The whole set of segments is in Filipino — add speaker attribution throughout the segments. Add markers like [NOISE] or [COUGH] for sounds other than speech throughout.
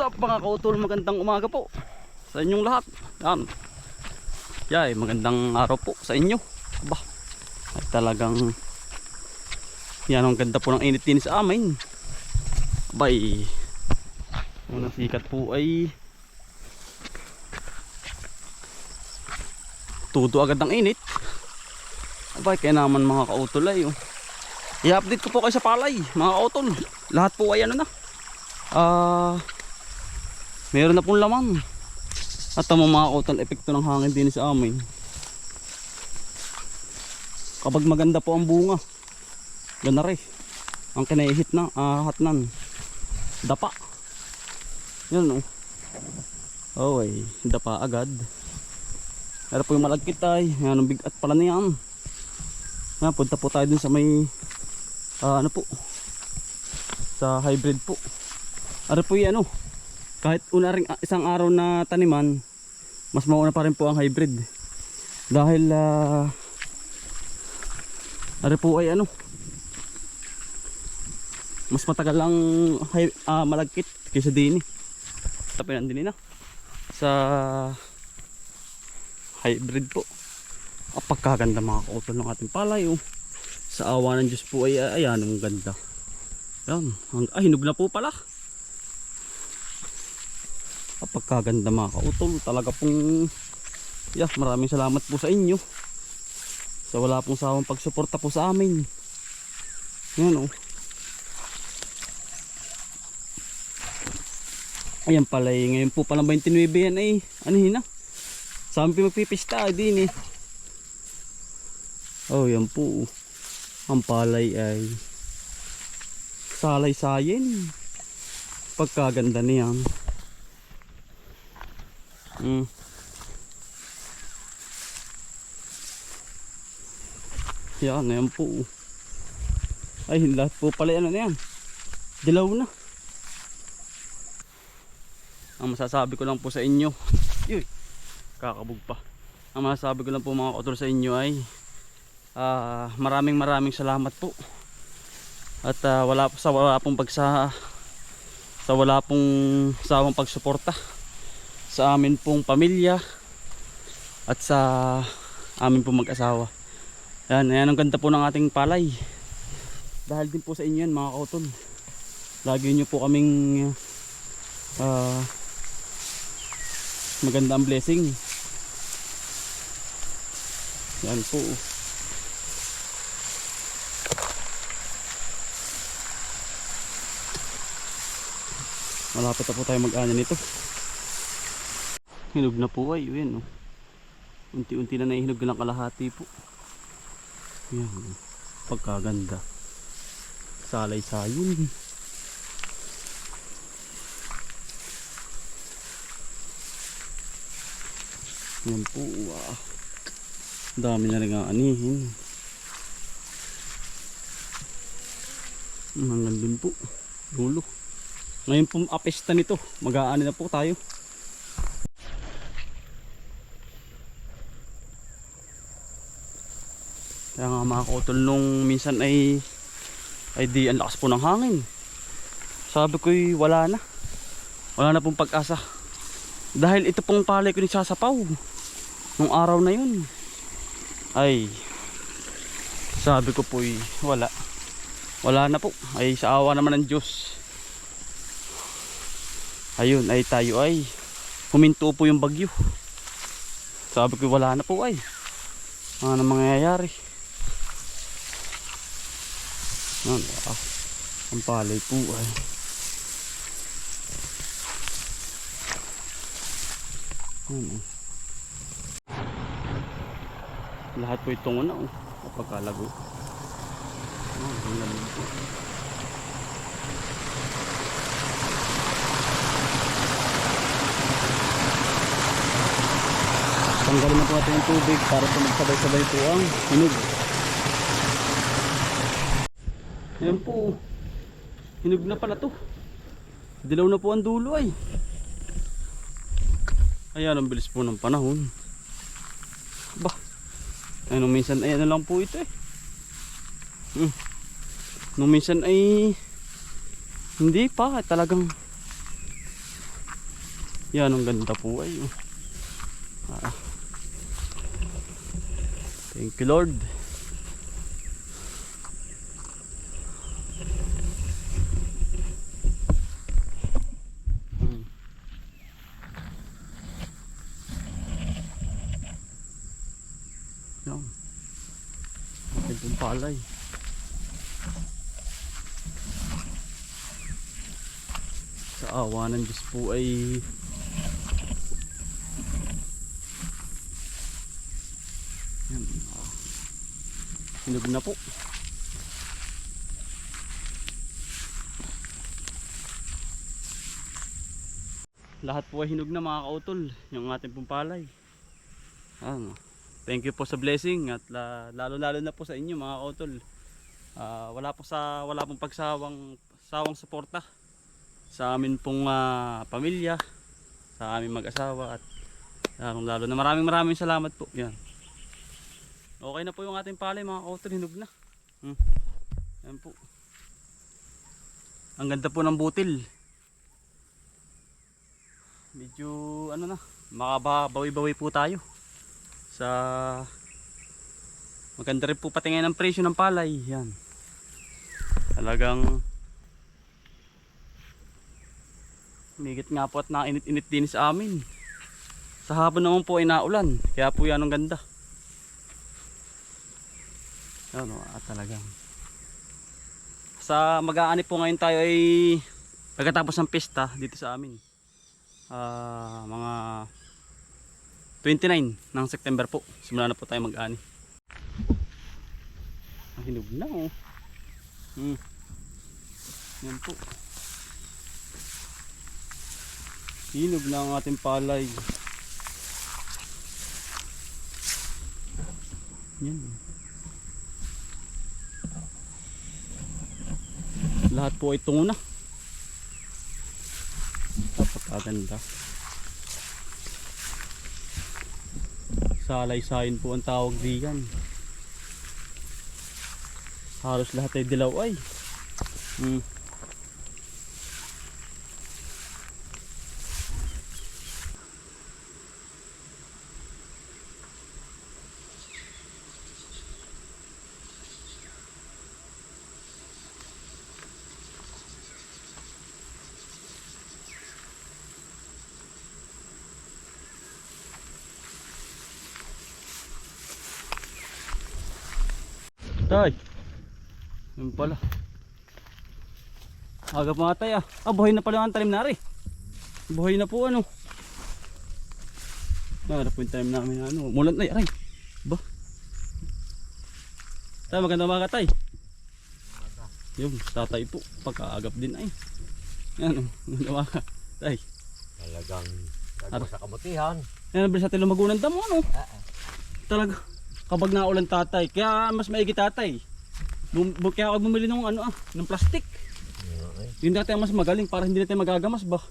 Speaker 1: What's up mga kautol? Magandang umaga po sa inyong lahat. Yan. Yay, magandang araw po sa inyo. Aba, ay talagang yan ang ganda po ng init din sa amin. Abay, unang sikat po ay tudo agad ng init. Abay, kaya naman mga kautol ay oh. I-update ko po kayo sa palay, mga kautol. Lahat po ay ano na. Ah, meron na pong laman. At ang mga kautol, epekto ng hangin din sa amin. Kapag maganda po ang bunga, ganda rin. Ang kinaihit na, ah, hatnan. Dapa. Yan oh. Oh, ay, dapa agad. Pero po yung malagkit ay, yan ang bigat pala niyan. Yan, punta po tayo dun sa may, ah, ano po, sa hybrid po. Ano po yung ano, kahit una ring ah, isang araw na taniman, mas mauna pa rin po ang hybrid. Dahil, ah, ano po ay ano, mas matagal ang hy- ah, malagkit kaysa din eh. Tapinan din na sa hybrid po. Ang pagkaganda mga kautol ng ating palay oh. Sa awa ng Diyos po ay ay, ayan ang ganda. Yan, ay hinog na po pala. Ang pagkaganda mga kautol, talaga pong yeah, maraming salamat po sa inyo. Sa wala pong sawang pagsuporta po sa amin. Yan oh. Ayan pala eh, ngayon po pala 29 yan eh. Ano yun na? Saan po magpipista ay din eh. Oh, yan po. Ang palay ay salay sayin. Pagkaganda niyan. Mm. Yan, yan po. Ay, lahat po pala ano yan. Dilaw na. Ang masasabi ko lang po sa inyo. [LAUGHS] Yuy, kakabog pa. Ang masasabi ko lang po mga kotol sa inyo ay ah, maraming maraming salamat po. At ah, wala po sa wala pong pagsa sa wala pong sawang pagsuporta sa amin pong pamilya at sa amin pong mag-asawa. Yan, yan ang ganda po ng ating palay. Dahil din po sa inyo yan mga kautol. Lagi nyo po kaming ah, maganda ang blessing. Yan po. Malapit na po tayo mag-ana nito. Hinog na po ay, yun oh. Unti-unti na nahihinog ng kalahati po. Yan, pagkaganda. Salay sayon. Yan po, wow. Dami na rin ang anihin. Hanggang din po. Dulo. Ngayon po apesta nito. Mag-aani na po tayo. Kaya nga mga kautol nung minsan ay ay di ang lakas po ng hangin. Sabi ko wala na. Wala na pong pag-asa. Dahil ito pong palay ko ni sasapaw. Nung araw na yun. Ay sabi ko po wala. Wala na po. Ay sa awa naman ng Diyos. Ayun ay tayo ay huminto po yung bagyo. Sabi ko wala na po ay. Ano mangyayari? Ano, ah, ang palay po ay. Ano. Lahat po itong ano, oh, kapagkalago. Ah, ang lamig po. Tanggalin na po natin yung tubig para po magsabay-sabay po ang hinog. Ayan po. Hinog na pala to. Dilaw na po ang dulo ay. Ayan ang bilis po ng panahon. Bah. Ay nung minsan ay ano lang po ito eh. Hmm. Nung minsan ay hindi pa talagang Yan, ang ganda po ay. oh. Ah. Thank you Lord. Hmm. Yan. Akin pong palay. Sa awa ng Diyos po ay Yan. Hinog na po. Lahat po ay hinog na mga kautol. Yung ating pong palay. Ano. Thank you po sa blessing at la- lalo-lalo na po sa inyo mga kautol. Ah, wala po sa wala pong pagsawang sawang suporta sa amin pong ah, pamilya, sa aming mag-asawa at lalong lalo na maraming maraming salamat po. Yan. Okay na po yung ating palay mga kautol, hinog na. Hmm. Yan po. Ang ganda po ng butil. Medyo ano na, makabawi-bawi po tayo sa maganda rin po patingin ng presyo ng palay. Yan. Talagang Migit nga po at nainit-init din sa amin. Sa hapon naman po ay naulan. Kaya po yan ang ganda. Ano, at talagang. Sa mag-aanip po ngayon tayo ay pagkatapos ng pista dito sa amin. Ah, mga 29 ng September po. Simula na po tayo mag-ani. Ang hinog na oh. Hmm. Yan po. Hinog na ang ating palay. Yan. Lahat po ay tungo na. Napakaganda. Salay-sayin po ang tawag diyan. Halos lahat ay dilaw ay. Hmm. Tay. Yun pala. Aga pa nga tay ah. Ah, buhay na pala ang talim nari. Buhay na po ano. Narap po yung talim namin na ano. Mulat na aray. Ba? Tay, maganda mga tay. Yung tatay po. Pagkaagap din ay. Yan o. Maganda mga tay.
Speaker 2: Talagang
Speaker 1: Ano?
Speaker 2: nagmo sa kabutihan.
Speaker 1: Yan ang sa tilo magunan damo ano.
Speaker 2: Ah, ah.
Speaker 1: Talaga. Kabag na ulan tatay. Kaya mas maigi tatay. Bum, bu- kaya ako bumili ng ano ah, ng plastic.
Speaker 2: Yun,
Speaker 1: dati ang mas magaling para hindi natin magagamas ba.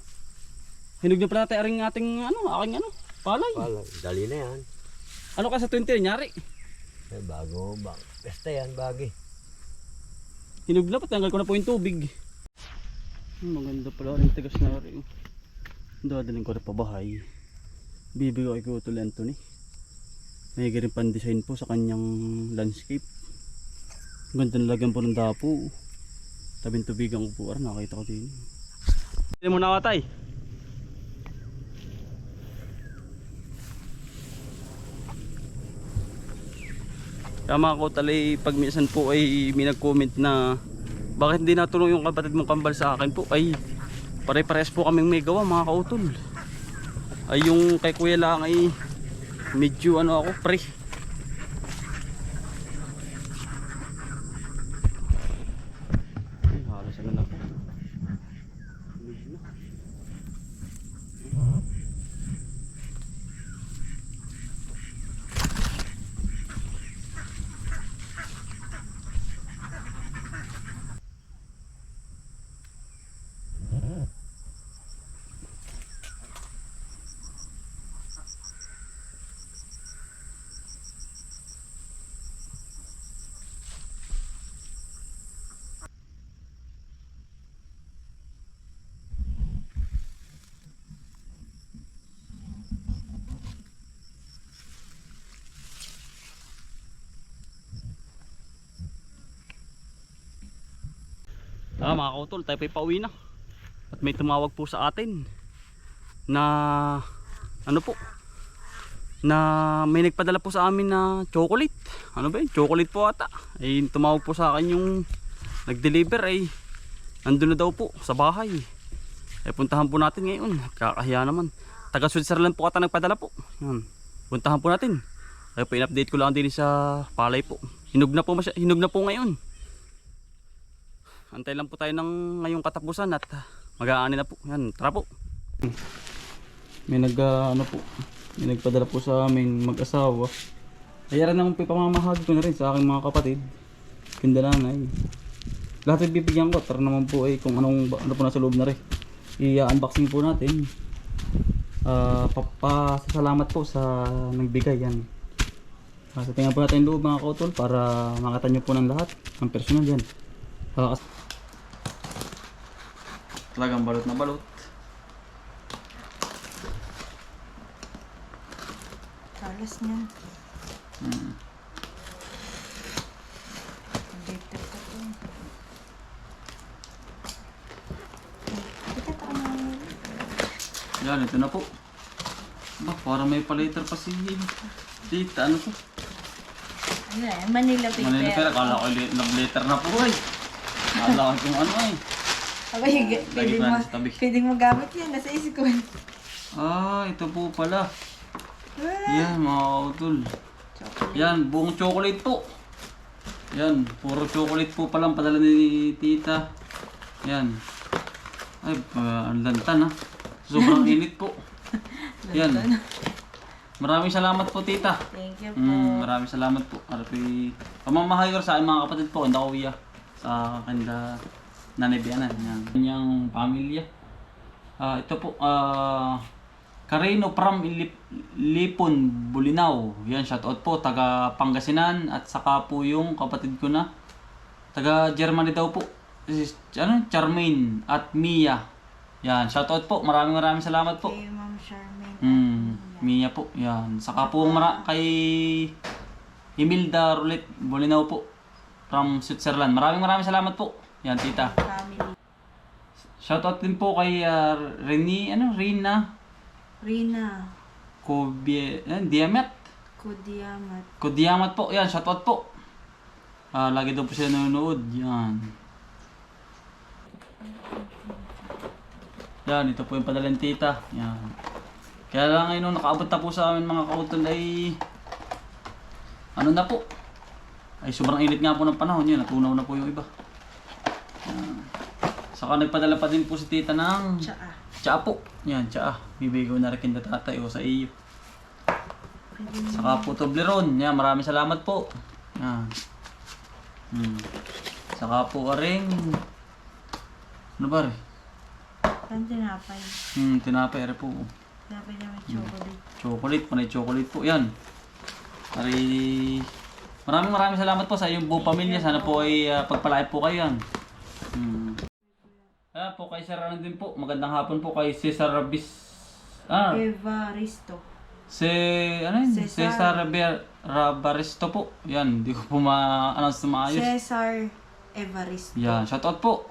Speaker 1: Hinog na pala tayo aring ating ano, aking ano, palay.
Speaker 2: Wala, dali na yan.
Speaker 1: Ano ka sa 20 nyari?
Speaker 2: Eh, bago, ba, pesta yan, bagi.
Speaker 1: Hinog na, patanggal ko na po yung tubig. Hmm, maganda pala rin tigas na rin. Dadaling ko na pa bahay. Bibigay ko ito Anthony. May rin pan-design po sa kanyang landscape. Ganda nilagyan po ng dapo. Tabing tubigan ko po. Ara, nakita ko din. Hindi mo nakatay. Tama ko talay pag minsan po ay may nag-comment na bakit hindi natulong yung kapatid mong kambal sa akin po ay pare-pares po kaming may gawa mga kautol ay yung kay kuya lang ay medyo ano ako pre Ah, mga kautol, tayo pa'y pauwi na. At may tumawag po sa atin na ano po na may nagpadala po sa amin na chocolate. Ano ba yun? Chocolate po ata. Ay tumawag po sa akin yung nag-deliver ay nandun na daw po sa bahay. Ay puntahan po natin ngayon. Kakahiya naman. Taga Switzerland po ata nagpadala po. Yan. Puntahan po natin. Ay po in-update ko lang din sa palay po. Hinog na po, masya, hinog na po ngayon. Antay lang po tayo ng ngayong katapusan at mag-aani na po. Yan, tara po. May nag ah, ano po, may nagpadala po sa amin mag-asawa. Naman po ipamamahagi ko na rin sa aking mga kapatid. Kindalanay. Lahat ay bibigyan ko. Tara naman po eh kung anong ano po nasa loob na rin. I-unboxing po natin. Ah, papasalamat po sa nagbigay yan. Uh, so tingnan po natin loob mga kautol para makita nyo po ng lahat ng personal yan. Ah, kas- Talagang balot na balot.
Speaker 3: Talas niyan.
Speaker 1: Hmm. Yan, ito na po. Ba, parang may palater pa si Tita. Ano po?
Speaker 3: Ano eh, Manila paper.
Speaker 1: Manila pera. Kala ko li- nag-letter na po eh. Kala ko kung ano eh.
Speaker 3: Abay, g-
Speaker 1: Lagi
Speaker 3: pwedeng, ma
Speaker 1: sa tabi.
Speaker 3: pwedeng magamit yan. Nasa school.
Speaker 1: Ah, ito po pala.
Speaker 3: Wala.
Speaker 1: Yan, mga utol.
Speaker 3: Chocolate.
Speaker 1: Yan, buong chocolate po. Yan, puro chocolate po palang padala ni Tita. Yan. Ay, pa, ang lantan ha. Sobrang [LAUGHS] init po. Yan. Maraming salamat po, Tita.
Speaker 3: Thank you po.
Speaker 1: Mm, maraming salamat po. Yung pamamahay ko sa aking mga kapatid po, hindi ako uya sa kanda nanay biyanan. Yan. Kanyang pamilya. Ah, ito po, ah, Carino from Ilip, Lipon, Bulinaw. Yan, shoutout po, taga Pangasinan at saka po yung kapatid ko na taga Germany daw po. Is, ano, Charmaine at Mia. Yan, shoutout po. Maraming maraming salamat po.
Speaker 3: Kay Ma'am Charmaine.
Speaker 1: Hmm, Mia po. Yan. Saka po mara kay Imelda Rulet Bolinaw po from Switzerland. Maraming maraming salamat po. Yan, tita.
Speaker 3: Family.
Speaker 1: Shoutout din po kay uh, Reni, ano, Rina
Speaker 3: Rina.
Speaker 1: Kobie, eh, Diamet.
Speaker 3: Kudiamat.
Speaker 1: Kudiamat po. Yan, shoutout po. Ah, lagi daw po sila nanonood. Yan. Yan, ito po yung padalang tita. Yan. Kaya lang ngayon nung nakaabot na po sa amin mga kautol ay ano na po. Ay sobrang init nga po ng panahon yun. Natunaw na po yung iba. Saka nagpadala pa din po si tita ng
Speaker 3: Tsaa.
Speaker 1: tsaa po. Yan, tsaa. Bibigay ko na rin kinda tatay o sa iyo. Saka po Toblerone. Yan, maraming salamat po. Yan. Hmm. Saka po ring ano ba rin?
Speaker 3: Saan tinapay?
Speaker 1: Hmm, tinapay rin po.
Speaker 3: Tinapay namin chocolate.
Speaker 1: Chocolate, panay chocolate po. Yan. Pari Maraming maraming salamat po sa iyong buong pamilya. Sana po ay uh, pagpalait po kayo yan. Hmm. Ah, po kay Sir ano din po. Magandang hapon po kay Cesar Rabis. Ah,
Speaker 3: Eva Risto.
Speaker 1: Si, ano yun?
Speaker 3: Cesar.
Speaker 1: Cesar Raber, Rabaristo po. Yan, hindi ko po ma-announce na maayos.
Speaker 3: Cesar Evaristo.
Speaker 1: Yan, shoutout po.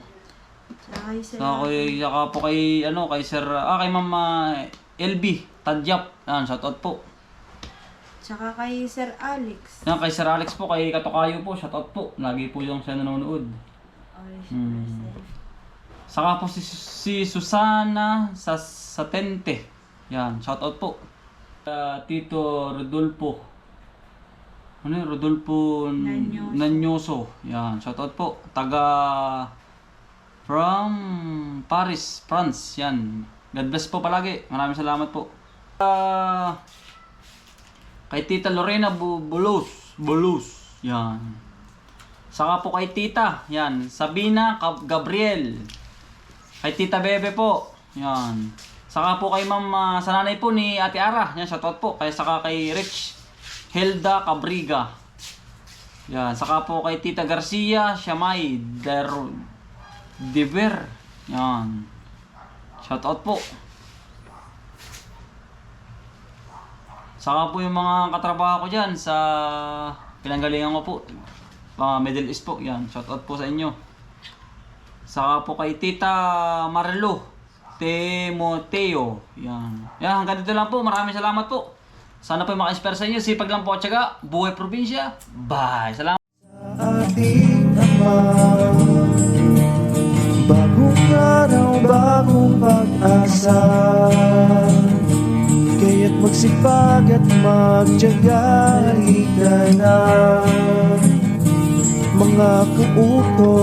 Speaker 3: Yung sila.
Speaker 1: Saka, kay, saka po kay, ano, kay Sir, ah, kay Ma'am ah, LB, Tadyap. Yan, shoutout po.
Speaker 3: Tsaka kay Sir Alex.
Speaker 1: Yan, kay Sir Alex po, kay Katokayo po, shoutout po. Lagi po yung siya nanonood.
Speaker 3: Orange
Speaker 1: Hmm. Saka po si, si Susana sa Satente. Yan, shoutout po. Ah, Tito Rodolfo. Ano yun? Rodolfo
Speaker 3: Nanyoso.
Speaker 1: Nanyoso. Yan, shoutout po. Taga from Paris, France. Yan. God bless po palagi. Maraming salamat po. Ah, kay Tita Lorena Bu Bulos. Bulos. Yan. Saka po kay Tita. Yan. Sabina Gab- Gabriel. Kay Tita Bebe po. Yan. Saka po kay Ma'am ah, sa nanay po ni Ate Ara. Yan, shoutout po. Kaya saka kay Rich Hilda Cabriga. Yan. Saka po kay Tita Garcia Shamay Der Dever. Yan. Shoutout po. Saka po yung mga katrabaho ko dyan sa pinanggalingan ko po. Mga Middle East po. Yan. Shoutout po sa inyo. Saka po kay Tita Marlo Timoteo. Yan. Yan, hanggang dito lang po. Maraming salamat po. Sana po maka-inspire sa inyo. Sipag lang po at syaga. Buhay probinsya. Bye. Salamat.
Speaker 4: ating Ama Bagong araw, bagong pag-asa Kaya't magsipag at magtyaga Halika na Mga kuutos